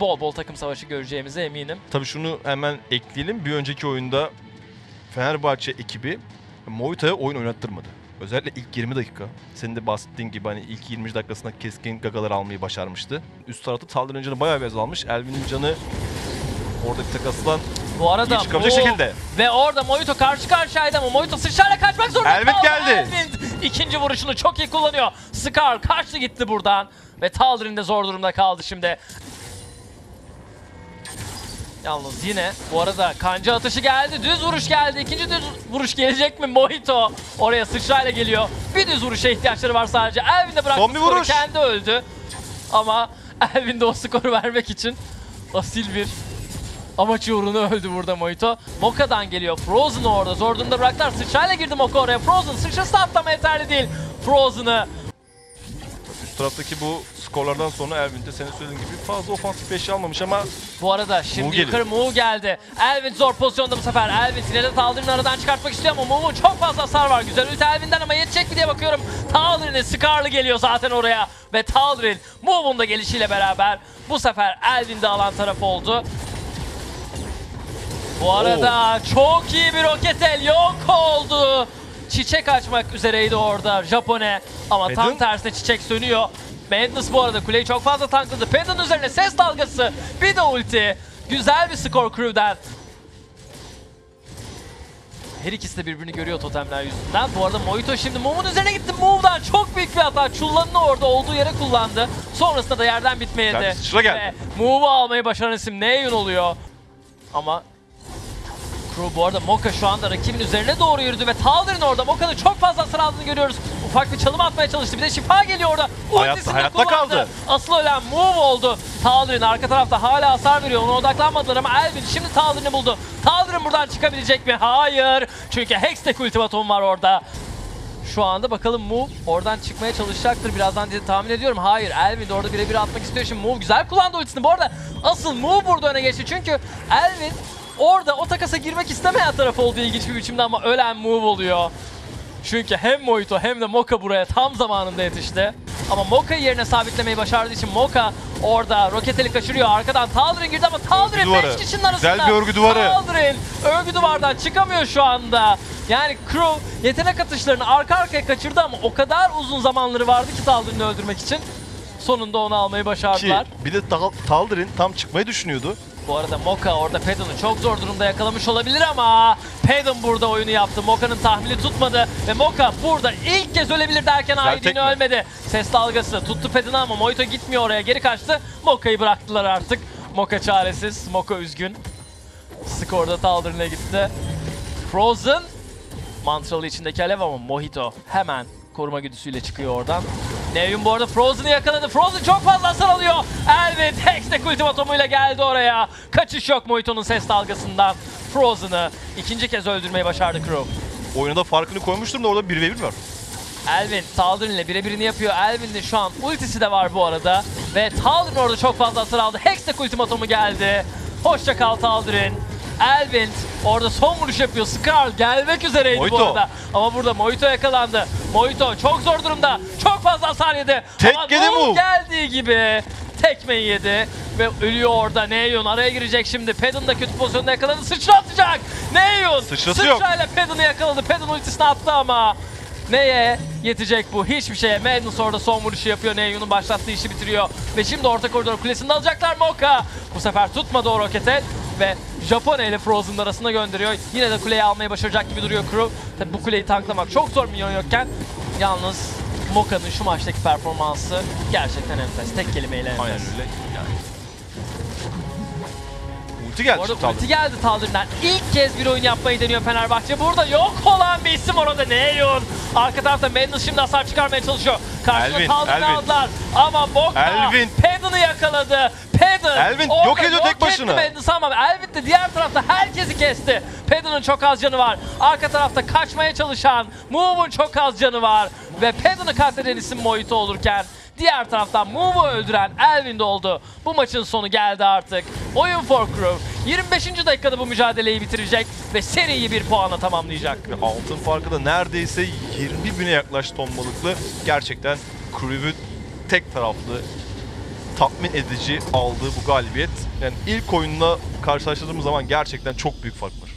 bol bol takım savaşı göreceğimize eminim. Tabii şunu hemen ekleyelim. Bir önceki oyunda Fenerbahçe ekibi Moita'ya oyun oynattırmadı. Özellikle ilk 20 dakika. Senin de bahsettiğin gibi hani ilk 20 dakikasında keskin gagalar almayı başarmıştı. Üst tarafta Taldir'in canı bayağı bir azalmış. Elvin'in canı oradaki takaslan Bu arada çıkabilecek bu- şekilde. Ve orada Moito karşı karşıyaydı ama Moito sıçrayla kaçmak zorunda Elvin kaldı. geldi. Elvin ikinci vuruşunu çok iyi kullanıyor. Scar kaçtı gitti buradan. Ve Taldir'in de zor durumda kaldı şimdi. Yalnız yine bu arada kanca atışı geldi. Düz vuruş geldi. İkinci düz vuruş gelecek mi? Mojito oraya sıçrayla geliyor. Bir düz vuruşa ihtiyaçları var sadece. Elvin de bıraktı Son bir skoru, vuruş. kendi öldü. Ama Elvin de o skoru vermek için asil bir amaç uğruna öldü burada Mojito. Moka'dan geliyor. Frozen orada. Zor durumda bıraktılar. Sıçrayla girdi Moka oraya. Frozen sıçrası atlama yeterli değil. Frozen'ı Üst taraftaki bu skorlardan sonra Elvin de senin söylediğin gibi fazla ofansif eşya almamış ama Bu arada şimdi Mu yukarı Mu geldi. Elvin zor pozisyonda bu sefer. Elvin Sinir'e Taldir'in aradan çıkartmak istiyor ama Mu'nun çok fazla hasar var. Güzel ulti Elvin'den ama yetecek mi diye bakıyorum. Taldir'in Scar'lı geliyor zaten oraya. Ve Taldir'in Mu'nun da gelişiyle beraber bu sefer Elvin de alan taraf oldu. Bu arada çok iyi bir roket el yok oldu. Çiçek açmak üzereydi orada Japone ama tam Pedon? tersine çiçek sönüyor. Madness bu arada kuleyi çok fazla tankladı. Pedon üzerine ses dalgası bir de ulti. Güzel bir skor Crew'den. Her ikisi de birbirini görüyor totemler yüzünden. Bu arada Mojito şimdi Move'un üzerine gitti. Move'dan çok büyük bir hata. Chullan'ını orada olduğu yere kullandı. Sonrasında da yerden bitmeye de. sıçra geldi. Move'u almayı başaran isim Neon oluyor. Ama Crew bu arada Moka şu anda rakibin üzerine doğru yürüdü ve Taldir'in orada Moka'nın çok fazla hasar aldığını görüyoruz. Ufak bir çalım atmaya çalıştı. Bir de şifa geliyor orada. Hayatta- hayatta kullandı. kaldı. Asıl ölen Move oldu. Taldir'in arka tarafta hala hasar veriyor. Ona odaklanmadılar ama Elvin şimdi Taldir'ini buldu. Taldir'in buradan çıkabilecek mi? Hayır. Çünkü Hextech ultimatum var orada. Şu anda bakalım Move oradan çıkmaya çalışacaktır birazdan diye tahmin ediyorum. Hayır Elvin de orada birebir atmak istiyor. Şimdi Move güzel kullandı ultisini. Bu arada asıl Move burada öne geçti. Çünkü Elvin orada o takasa girmek istemeyen taraf olduğu ilginç bir biçimde ama ölen Move oluyor. Çünkü hem Mojito hem de Moka buraya tam zamanında yetişti. Ama Moka'yı yerine sabitlemeyi başardığı için Moka orada roketeli kaçırıyor. Arkadan Taldir'in girdi ama Taldir'in duvarı. 5 kişinin arasında. Güzel bir örgü duvarı. Taldir'in örgü duvardan çıkamıyor şu anda. Yani Crew yetenek atışlarını arka arkaya kaçırdı ama o kadar uzun zamanları vardı ki Taldir'ini öldürmek için. Sonunda onu almayı ki başardılar. bir de Tal- Taldir'in tam çıkmayı düşünüyordu. Bu arada Moka orada Pedon'u çok zor durumda yakalamış olabilir ama Pedon burada oyunu yaptı. Moka'nın tahmini tutmadı ve Moka burada ilk kez ölebilir derken Aydin ölmedi. Ses dalgası tuttu Pedon'u ama Moito gitmiyor oraya geri kaçtı. Moka'yı bıraktılar artık. Moka çaresiz, Moka üzgün. Skorda Taldir'ine gitti. Frozen mantralı içindeki alev ama Mojito hemen koruma güdüsüyle çıkıyor oradan. Nevyun bu arada Frozen'ı yakaladı. Frozen çok fazla hasar alıyor. Elvin Hextech ultimatomuyla geldi oraya. Kaçış yok Mojito'nun ses dalgasından. Frozen'ı ikinci kez öldürmeyi başardı Crew. Oyuna da farkını koymuştum da orada 1v1 var. Elvin ile birebirini yapıyor. Elvin'in şu an ultisi de var bu arada. Ve Taldir'in orada çok fazla hasar aldı. Hextech ultimatomu geldi. Hoşça kal Taldir'in. Elvin orada son vuruş yapıyor. Scar gelmek üzereydi bu Mojito. arada. Ama burada Mojito yakalandı. Mojito çok zor durumda. Çok fazla hasar yedi. Tek Ama yedi Null bu. geldiği gibi tekmeyi yedi. Ve ölüyor orada. Neyon araya girecek şimdi. Pedon da kötü pozisyonda yakaladı. Sıçra atacak. Neyon Sıçrası yok. sıçrayla Pedon'u yakaladı. Pedon ultisini attı ama Neye yetecek bu? Hiçbir şeye. Madness orada son vuruşu yapıyor. Neyun'un başlattığı işi bitiriyor. Ve şimdi orta koridor kulesini alacaklar Moka. Bu sefer tutmadı o rokete. Ve Japone ile Frozen'ın arasına gönderiyor. Yine de kuleyi almayı başaracak gibi duruyor Crew. Tabi bu kuleyi tanklamak çok zor milyon yokken. Yalnız Moka'nın şu maçtaki performansı gerçekten enfes. Tek kelimeyle enfes. Aynen öyle. Yani. Ulti geldi Taldir. ulti geldi Taldir'den. İlk kez bir oyun yapmayı deniyor Fenerbahçe. Burada yok olan bir isim orada Neyon. Arka tarafta Madness şimdi hasar çıkarmaya çalışıyor. Karşısına Elvin, Taldir'i Elvin. aldılar. Ama Moka Elvin. Pedon'u yakaladı. Pedon Elvin orada yok ediyor tek başına. Madness ama Elvin de diğer tarafta herkesi kesti. Pedon'un çok az canı var. Arka tarafta kaçmaya çalışan Move'un çok az canı var. Ve Pedon'u katleden isim Mojito olurken Diğer taraftan Move'u öldüren Elvin de oldu. Bu maçın sonu geldi artık. Oyun for Crew 25. dakikada bu mücadeleyi bitirecek ve seriyi bir puanla tamamlayacak. Ve altın farkı da neredeyse 20 bine yaklaştı ton balıklı. Gerçekten Crew'ün tek taraflı tatmin edici aldığı bu galibiyet. Yani ilk oyunla karşılaştırdığımız zaman gerçekten çok büyük fark var.